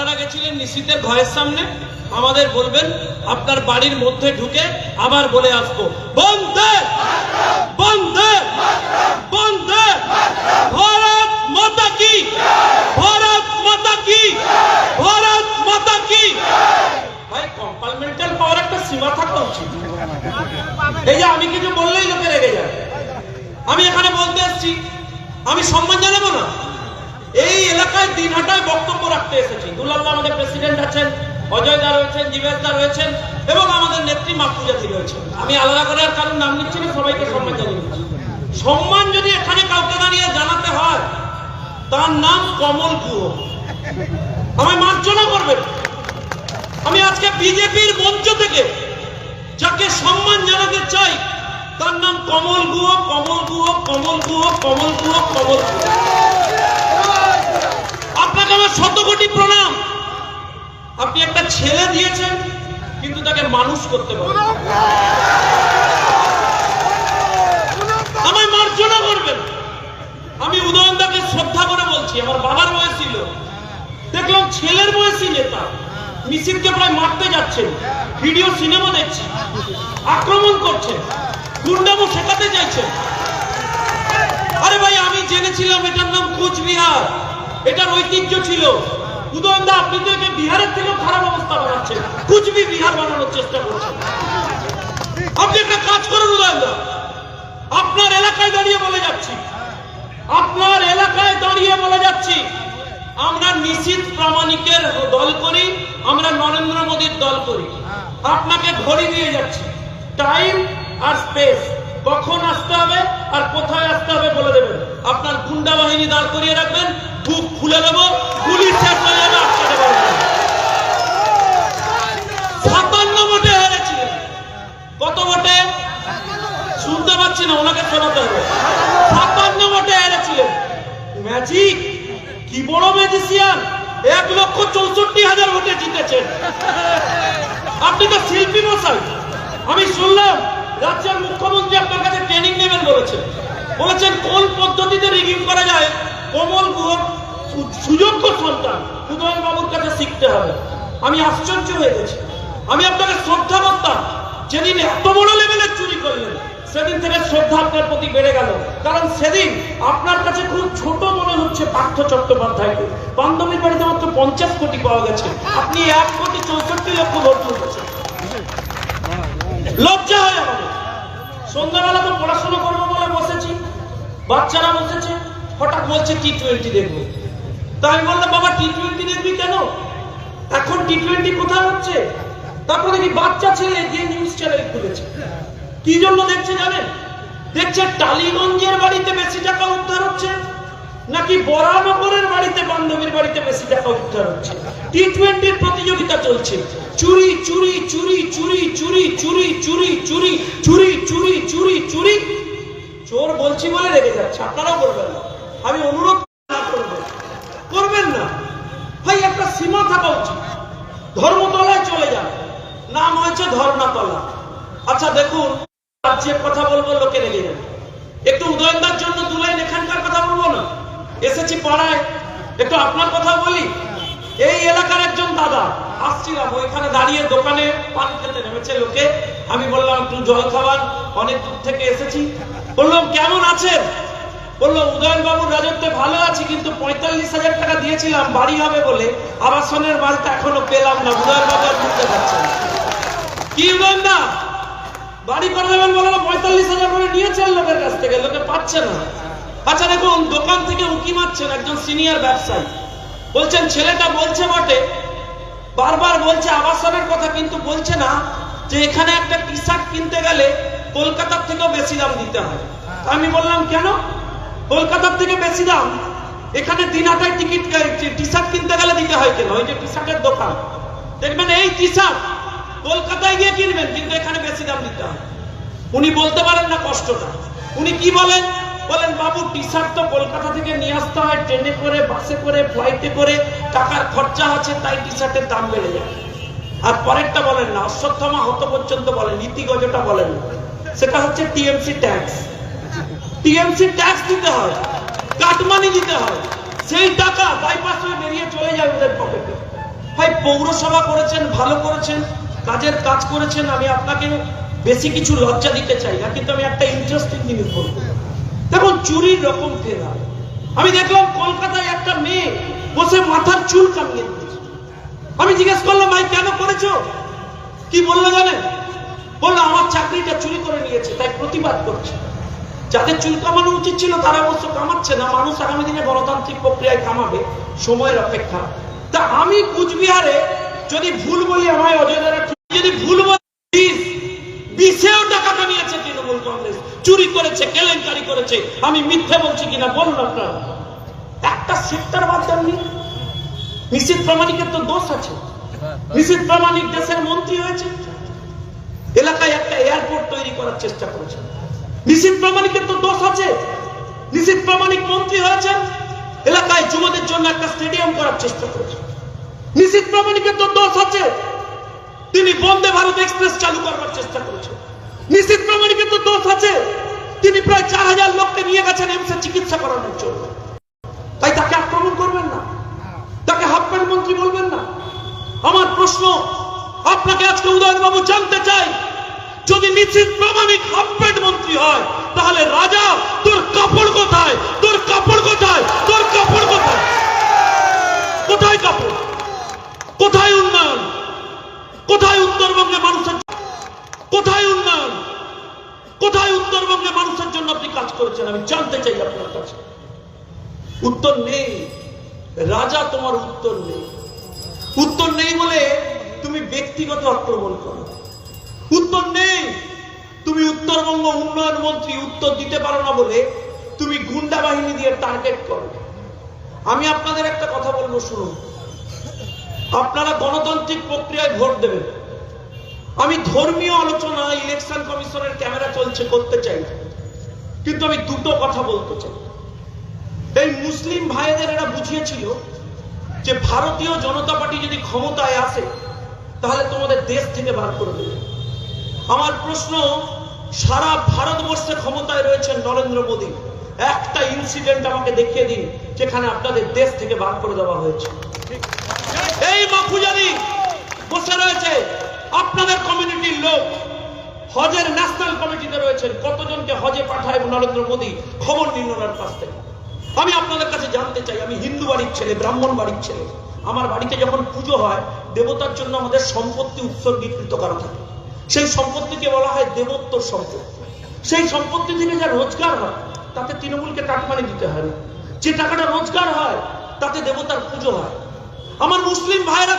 আপনারা গেছিলেন নিশীতের ঘরের সামনে? আমাদের বলবেন, আপনার বাড়ির মধ্যে ঢুকে আবার বলে আসব। বন্ধে বন্ধে বন্ধে ভারত মাতা কি? ভারত মাতা কি? ভারত মাতা কি? ভাই কম্পার্টমেন্টাল পাওয়ার একটা সীমা থাকা উচিত। এই যে আমি কিছু বললেই লোকে রেগে যায়। আমি এখানে বলতে এসেছি, আমি সম্মান জানাব না। এই এলাকায় দিনহাটায় বক্তব্য রাখতে এসেছি। দুলাল্লাহ আমাদের প্রেসিডেন্ট আছেন, অজয় দা রয়েছেন জীবেশ দা রয়েছেন, এবং আমাদের নেত্রী মাতৃজাতি রয়েছেন। আমি আলাদা করে আর কারণ নাম নিচ্ছি না, সবাইকে সম্মান জানিয়ে দিচ্ছি। সম্মান যদি এখানে কাউকে দাঁড়িয়ে জানাতে হয়, তার নাম কমল গুহ। আমায় মার্জনা করবেন। আমি আজকে বিজেপির মঞ্চ থেকে যাকে সম্মান জানাতে চাই, তার নাম কমল গুহ কমল গুহ কমল গুহ কমল গুহ কমল গুহ। আমার শত প্রণাম। আপনি একটা ছেলে দিয়েছেন, কিন্তু তাকে মানুষ করতে পারেন আমায় মার্জনা করবেন। আমি উদয়নদাকে শ্রদ্ধা করে বলছি, আমার বাবার বয়স ছিল। দেখলাম ছেলের বয়সী নেতা। মিছিলকে প্রায় মারতে যাচ্ছেন। ভিডিও, সিনেমা দেখছি। আক্রমণ করছে গুন্ডামো শেখাতে চাইছেন। আরে ভাই, আমি জেনেছিলাম এটার নাম কোচবিহার। এটার ঐতিহ্য ছিল। উদয়নদা, আপনি তো একে বিহারের থেকেও খারাপ অবস্থা বানাচ্ছেন। কুচবি বিহার বানানোর চেষ্টা করছেন। আপনি একটা কাজ করুন, উদয়নদা। আপনার এলাকায় দাঁড়িয়ে বলে যাচ্ছি। আপনার এলাকায় দাঁড়িয়ে বলে যাচ্ছি। আমরা নিশ্চিত প্রামাণিকের দল করি, আমরা নরেন্দ্র মোদীর দল করি। আপনাকে ঘড়ি দিয়ে যাচ্ছি। টাইম আর স্পেস কখন আসতে হবে আর কোথায় আসতে হবে বলে দেবেন। আপনার গুন্ডা বাহিনী দাঁড় করিয়ে রাখবেন, বুক খুলে দেবো। গুলি কত শুনতে পাচ্ছি না ম্যাজিক, কি বড় এক লক্ষ চৌষট্টি হাজার আপনি তো শিল্পী আমি শুনলাম রাজ্যের মুখ্যমন্ত্রী আপনার কাছে ট্রেনিং নেবেন বলেছেন। বলেছেন কোন পদ্ধতিতে রিভিউ করা যায়? কমল গুহ সু- সুযোগ্য সন্তান উদয়ন বাবুর কাছে শিখতে হবে। আমি আশ্চর্য হয়ে গেছি। আমি আপনাকে শ্রদ্ধা করতাম যেদিন এত বড় লেভেলের চুরি করলেন, সেদিন থেকে শ্রদ্ধা আপনার প্রতি বেড়ে গেল। কারণ সেদিন আপনার কাছে খুব ছোট মনে হচ্ছে পার্থ চট্টোপাধ্যায়কে। বান্ধবীর বাড়িতে মাত্র পঞ্চাশ কোটি পাওয়া গেছে। আপনি এক কোটি চৌষট্টি লক্ষ ভোট তুলেছেন। লজ্জা হয় আমাদের। সন্ধ্যাবেলা তো পড়াশোনা করব বলে বসেছি, বাচ্চারা বসেছে, হঠাৎ বলছে টি টোয়েন্টি দেখব। তা আমি বললাম, বাবা টি টোয়েন্টি দেখবি কেন? এখন টি টোয়েন্টি কোথায় হচ্ছে? তারপর দেখি বাচ্চা ছেলে যে নিউজ চ্যানেল খুলেছে। কি জন্য দেখছে জানেন? দেখছে টালিগঞ্জের বাড়িতে বেশি টাকা উদ্ধার হচ্ছে। নাকি বরানগরের বাড়িতে বান্ধবীর বাড়িতে বেশি দেখা উদ্ধার হচ্ছে টি টোয়েন্টির প্রতিযোগিতা চলছে চুরি চুরি চুরি চুরি চুরি চুরি চুরি চুরি চুরি চুরি চুরি চুরি চোর বলছি বলে রেগে যাচ্ছে আপনারাও বলবেন না আমি অনুরোধ করবেন করবেন না ভাই একটা সীমা থাকা উচিত ধর্মতলায় চলে যান নাম হয়েছে ধর্ণাতলা আচ্ছা দেখুন রাজ্যের কথা বলব লোকে রেগে যাবে একটু উদয়নদার জন্য দু লাইন এখানকার কথা বলব না এসেছি পাড়ায়। একটু আপনার কথা বলি? এই এলাকার একজন দাদা, আসছিলাম। ওইখানে দাঁড়িয়ে দোকানে পান খেতে নেমেছে লোকে। আমি বললাম, একটু জল খাবার, অনেক দূর থেকে এসেছি। বললাম, কেমন আছেন? বলল উদয়ন বাবুর রাজত্বে ভালো আছি, কিন্তু পঁয়তাল্লিশ হাজার টাকা দিয়েছিলাম, বাড়ি হবে বলে। আবাসনের মালটা এখনও পেলাম না। উদয়ন বাবু আর বুঝতে পারছেন। কি উদয়ন না বাড়ি করে দেবেন বলে পঁয়তাল্লিশ হাজার করে নিয়েছেন লোকের কাছ থেকে। লোকে পাচ্ছে না। আচ্ছা দেখুন, দোকান থেকে উকি মারছেন একজন সিনিয়র ব্যবসায়ী। বলছেন, ছেলেটা বলছে বটে। বারবার বলছে, আবাসনের কথা কিন্তু বলছে না যে এখানে একটা টি শার্ট কিনতে গেলে কলকাতার থেকেও বেশি দাম দিতে হয়। আমি বললাম, কেন? কলকাতার থেকে বেশি দাম। এখানে দিনহাটায় টিকিট টি শার্ট কিনতে গেলে দিতে হয় কেন? ওই যে টি শার্টের দোকান। দেখবেন, এই টি শার্ট কলকাতায় গিয়ে কিনবেন, কিন্তু এখানে বেশি দাম দিতে হয়। উনি বলতে পারেন না কষ্টটা। উনি কি বলেন? বলেন, বাবু টি শার্ট তো কলকাতা থেকে নিয়ে আসতে হয়, ট্রেনে করে, বাসে করে, ফ্লাইটে করে, টাকার খরচা আছে, তাই টি শার্টের দাম বেড়ে যায়। আর পরেরটা বলেন না, অশ্বত্থমা হত পর্যন্ত বলেন, নীতিগজটা বলেন না। সেটা হচ্ছে টিএমসি ট্যাক্স। টিএমসি ট্যাক্স দিতে হয়, কাটমানি দিতে হয়। সেই টাকা বাইপাস হয়ে বেরিয়ে চলে যায় ওদের পকেটে ভাই, পৌরসভা করেছেন, ভালো করেছেন, কাজের কাজ করেছেন, আমি আপনাকে বেশি কিছু লজ্জা দিতে চাই না, কিন্তু আমি একটা ইন্টারেস্টিং জিনিস বলব। দেখুন, চুরির রকম ফেরা আমি দেখলাম কলকাতায় একটা মেয়ে বসে মাথার চুল কামিয়ে আমি জিজ্ঞেস করলাম, ভাই, কেন করেছ? কি বলল জানেন বলল, আমার চাকরিটা চুরি করে নিয়েছে, তাই প্রতিবাদ করছে। যাদের চুল কামানো উচিত ছিল, তারা অবশ্য কামাচ্ছে না। মানুষ আগামী দিনে গণতান্ত্রিক প্রক্রিয়ায় কামাবে, সময়ের অপেক্ষা। তা আমি কুচবিহারে যদি ভুল বলি, আমায় অজয় যদি ভুল চুরি করেছে, কেলেঙ্কারি করেছে। আমি মিথ্যে বলছি কিনা বলুন আপনারা। একটা সেক্টর বাদ দেননি। নিশ্চিত প্রামাণিকের তো দোষ আছে। নিশ্চিত প্রামাণিক দেশের মন্ত্রী হয়েছে। এলাকায় একটা এয়ারপোর্ট তৈরি করার চেষ্টা করেছেন নিশ্চিত প্রামাণিকের তো দোষ আছে। নিশ্চিত প্রামাণিক মন্ত্রী হয়েছেন এলাকায় যুবদের জন্য একটা স্টেডিয়াম করার চেষ্টা করেছেন নিশ্চিত প্রামাণিকের তো দোষ আছে। তিনি বন্দে ভারত এক্সপ্রেস চালু করবার চেষ্টা করেছেন নিশ্চিত প্রামাণিকের তো দোষ আছে। তিনি প্রায় চার হাজার লোককে নিয়ে গেছেন এমসে চিকিৎসা করানোর জন্য। তাই তাকে আক্রমণ করবেন না। তাকে হাফ মন্ত্রী বলবেন না। আমার প্রশ্ন, আপনাকে আজকে উদয়নবাবু জানতে চাই, যদি নিশ্চিত প্রামাণিক হাফ মন্ত্রী হয়, তাহলে রাজা, তোর কাপড় কোথায়? তোর কাপড় কোথায়? তোর কাপড় কোথায়? কোথায় কাপড়? কোথায় উন্নয়ন? কোথায় উত্তরবঙ্গে মানুষের কোথায় উন্নয়ন? কোথায় উত্তরবঙ্গে মানুষের জন্য আপনি কাজ করেছেন? আমি জানতে চাই আপনার কাছে। উত্তর নেই। রাজা, তোমার উত্তর নেই। উত্তর নেই বলে তুমি ব্যক্তিগত আক্রমণ করো। উত্তর নেই। তুমি উত্তরবঙ্গ উন্নয়ন মন্ত্রী উত্তর দিতে পারো না বলে তুমি গুন্ডা বাহিনী দিয়ে টার্গেট করো। আমি আপনাদের একটা কথা বলব, শুনুন। আপনারা গণতান্ত্রিক প্রক্রিয়ায় ভোট দেবেন। আমি ধর্মীয় আলোচনা ইলেকশন কমিশনের ক্যামেরা চলছে করতে চাই কিন্তু আমি দুটো কথা বলতে চাই। এই মুসলিম ভাইদের এরা বুঝিয়েছিল যে ভারতীয় জনতা পার্টি যদি ক্ষমতায় আসে, তাহলে তোমাদের দেশ থেকে বার করে দেবে। আমার প্রশ্ন, সারা ভারতবর্ষে ক্ষমতায় রয়েছেন নরেন্দ্র মোদী। একটা ইনসিডেন্ট আমাকে দেখিয়ে দিন, যেখানে আপনাদের দেশ থেকে বার করে দেওয়া হয়েছে। এই মাফুজারি বসে রয়েছে আপনাদের কমিউনিটির লোক হজের ন্যাশনাল কমিটিতে রয়েছেন কতজনকে হজে পাঠায় নরেন্দ্র মোদী? খবর নিন ওনার কাছ থেকে। আমি আপনাদের কাছে জানতে চাই, আমি হিন্দু বাড়ির ছেলে, ব্রাহ্মণ বাড়ির ছেলে। আমার বাড়িতে যখন পুজো হয়, দেবতার জন্য আমাদের সম্পত্তি উৎসর্গীকৃত করা থাকে। সেই সম্পত্তিকে বলা হয় দেবোত্তর সম্পত্তি সেই সম্পত্তি থেকে যা রোজগার হয়, তাতে তৃণমূলকে কাটমানি দিতে হয়। যে টাকাটা রোজগার হয়, তাতে দেবতার পুজো হয়। আমার মুসলিম ভাইরা